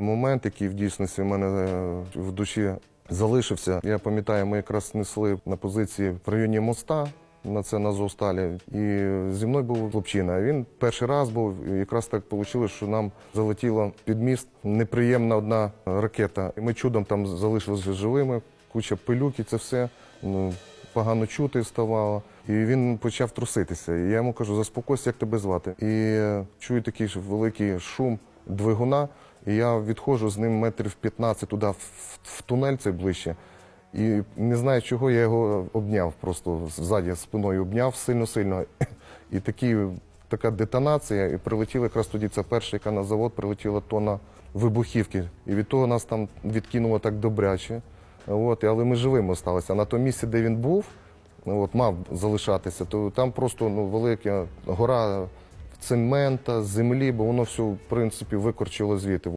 Момент, який в дійсності в мене е, в душі залишився. Я пам'ятаю, ми якраз несли на позиції в районі моста. На це на Зовсталі. І зі мною був хлопчина. Він перший раз був, і якраз так вийшло, що нам залетіла під міст неприємна одна ракета. І ми чудом там залишилися живими, куча пилюки, це все. Ну, погано чути ставало. І він почав труситися. І я йому кажу, заспокойся, як тебе звати. І чую такий великий шум двигуна. І я відходжу з ним метрів 15 туди, в, в тунель це ближче. І не знаю, чого я його обняв, просто ззаді спиною обняв сильно-сильно. І такі, така детонація, і прилетіла якраз тоді це перша, яка на завод прилетіла тонна вибухівки. І від того нас там відкинуло так добряче. От, але ми живими залишилися. На тому місці, де він був, от, мав залишатися, то там просто ну, велика гора цемента, землі, бо воно все, в принципі, викорчило звідти.